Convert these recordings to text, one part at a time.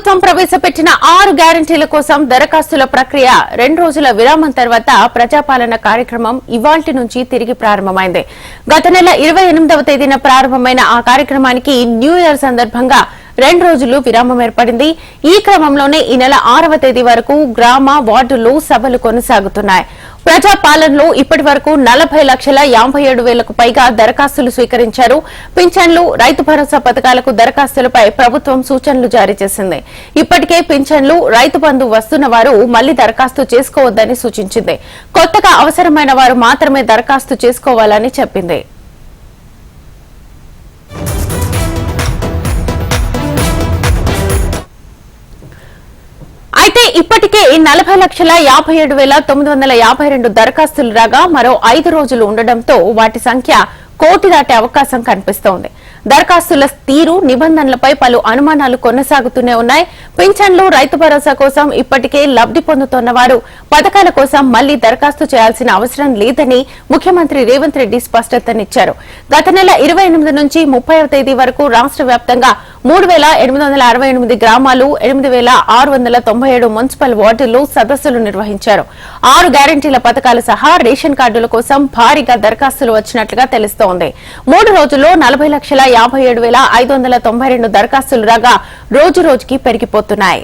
ప్రభుత్వం ప్రవేశపెట్టిన ఆరు గ్యారంటీల కోసం దరఖాస్తుల ప్రక్రియ రెండు రోజుల విరామం తర్వాత ప్రజాపాలన కార్యక్రమం ఇవాల్టి నుంచి తిరిగి ప్రారంభమైంది. గత నెల ఇరవై ఎనిమిదవ తేదీన ప్రారంభమైన ఆ కార్యక్రమానికి న్యూ ఇయర్ సందర్భంగా రెండు రోజులు విరామం ఏర్పడింది. ఈ క్రమంలోనే ఈ నెల ఆరవ తేదీ వరకు గ్రామ వార్డులు సభలు కొనసాగుతున్నాయి. ప్రజా పాలనలో ఇప్పటి వరకు నలభై లక్షల యాభై ఏడు వేలకు పైగా దరఖాస్తులు స్వీకరించారు. పింఛన్లు రైతు భరోసా పథకాలకు దరఖాస్తులపై ప్రభుత్వం సూచనలు జారీ చేసింది. ఇప్పటికే పింఛన్లు రైతు బంధు వస్తున్న వారు మళ్ళీ దరఖాస్తు చేసుకోవద్దని సూచించింది. కొత్తగా అవసరమైన వారు మాత్రమే దరఖాస్తు చేసుకోవాలని చెప్పింది. ఇప్పటికే నలభై లక్షల యాభై ఏడు వేల తొమ్మిది వందల యాభై రెండు దరఖాస్తులు రాగా మరో ఐదు రోజులు ఉండడంతో వాటి సంఖ్య కోటి దాటే అవకాశం కనిపిస్తోంది. దరఖాస్తుల తీరు నిబంధనలపై పలు అనుమానాలు కొనసాగుతూనే ఉన్నాయి. పింఛన్లు రైతు భరోసా కోసం ఇప్పటికే లబ్ది పొందుతున్న వారు పథకాల కోసం మళ్ళీ దరఖాస్తు చేయాల్సిన అవసరం లేదని ముఖ్యమంత్రి రేవంత్ రెడ్డి స్పష్టతనిచ్చారు. గత నెల ఇరవై ఎనిమిది నుంచి ముప్పైవ తేదీ వరకు రాష్ట్ర వ్యాప్తంగా మూడు వేల ఎనిమిది వందల అరవై ఎనిమిది గ్రామాలు ఎనిమిది వేల ఆరు వందల తొంభై ఏడు మున్సిపల్ వార్డుల్లో సదస్సులు నిర్వహించారు. ఆరు గ్యారంటీల పథకాలు సహా రేషన్ కార్డుల కోసం భారీగా దరఖాస్తులు వచ్చినట్లుగా తెలుస్తోంది. మూడు రోజుల్లో నలభై లక్షల యాభై ఏడు వేల ఐదు వందల తొంభై రెండు దరఖాస్తులు రాగా రోజు రోజుకి పెరిగిపోతున్నాయి.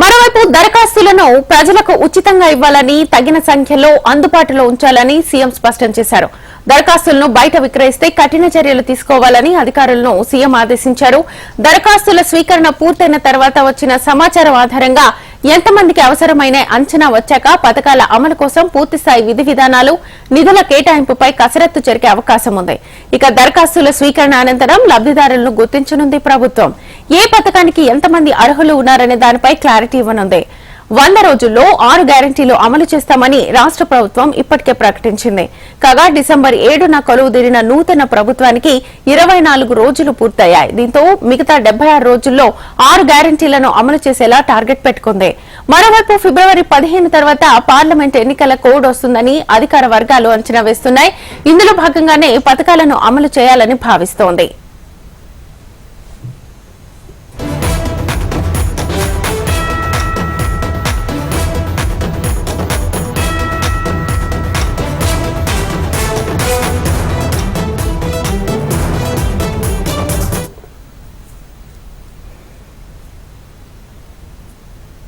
మరోవైపు దరఖాస్తు దరఖాస్తులను ప్రజలకు ఉచితంగా ఇవ్వాలని తగిన సంఖ్యలో అందుబాటులో ఉంచాలని సీఎం స్పష్టం చేశారు. దరఖాస్తులను బయట విక్రయిస్తే కఠిన చర్యలు తీసుకోవాలని అధికారులను సీఎం ఆదేశించారు. దరఖాస్తుల స్వీకరణ పూర్తయిన తర్వాత వచ్చిన సమాచారం ఆధారంగా ఎంతమందికి అవసరమైన అంచనా వచ్చాక పథకాల అమలు కోసం పూర్తిస్థాయి విధి విధానాలు నిధుల కేటాయింపుపై కసరత్తు జరిగే అవకాశం ఉంది. ఇక దరఖాస్తుల స్వీకరణ అనంతరం లబ్దిదారులను గుర్తించనుంది ప్రభుత్వం. ఏ పథకానికి ఎంతమంది అర్హులు ఉన్నారనే దానిపై క్లారిటీ ఇవ్వనుంది. వంద రోజుల్లో ఆరు గ్యారంటీలు అమలు చేస్తామని రాష్ట్ర ప్రభుత్వం ఇప్పటికే ప్రకటించింది. కాగా డిసెంబర్ ఏడున కొలువుదీరిన నూతన ప్రభుత్వానికి ఇరవై నాలుగు రోజులు పూర్తయ్యాయి. దీంతో మిగతా డెబ్బై ఆరు రోజుల్లో ఆరు గ్యారంటీలను అమలు చేసేలా టార్గెట్ పెట్టుకుంది. మరోవైపు ఫిబ్రవరి పదిహేను తర్వాత పార్లమెంట్ ఎన్నికల కోడ్ వస్తుందని అధికార వర్గాలు అంచనా వేస్తున్నాయి. ఇందులో భాగంగానే పథకాలను అమలు చేయాలని భావిస్తోంది.